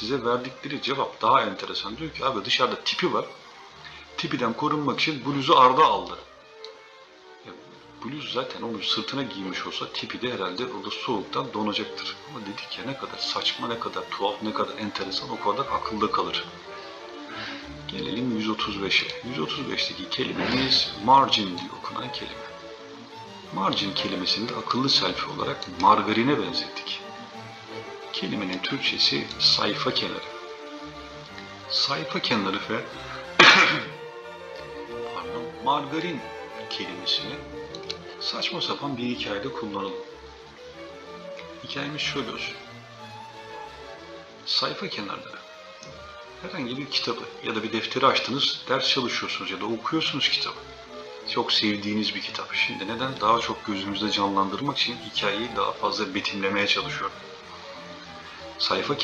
size verdikleri cevap daha enteresan. Diyor ki abi dışarıda tipi var. Tipiden korunmak için bluzu Arda aldı. Ya, bluz zaten onu sırtına giymiş olsa tipi de herhalde orada soğuktan donacaktır. Ama dedik ya ne kadar saçma, ne kadar tuhaf, ne kadar enteresan o kadar akılda kalır. Gelelim 135'e. 135'teki kelimemiz margin diye okunan kelime. Margin kelimesini de akıllı selfie olarak margarine benzettik. Kelimenin Türkçesi sayfa kenarı. Sayfa kenarı ve pardon, margarin kelimesini saçma sapan bir hikayede kullanalım. Hikayemiz şöyle olsun. Sayfa kenarları. Herhangi bir kitabı ya da bir defteri açtınız, ders çalışıyorsunuz ya da okuyorsunuz kitabı. Çok sevdiğiniz bir kitap. Şimdi neden? Daha çok gözümüzde canlandırmak için hikayeyi daha fazla betimlemeye çalışıyorum. Sayfa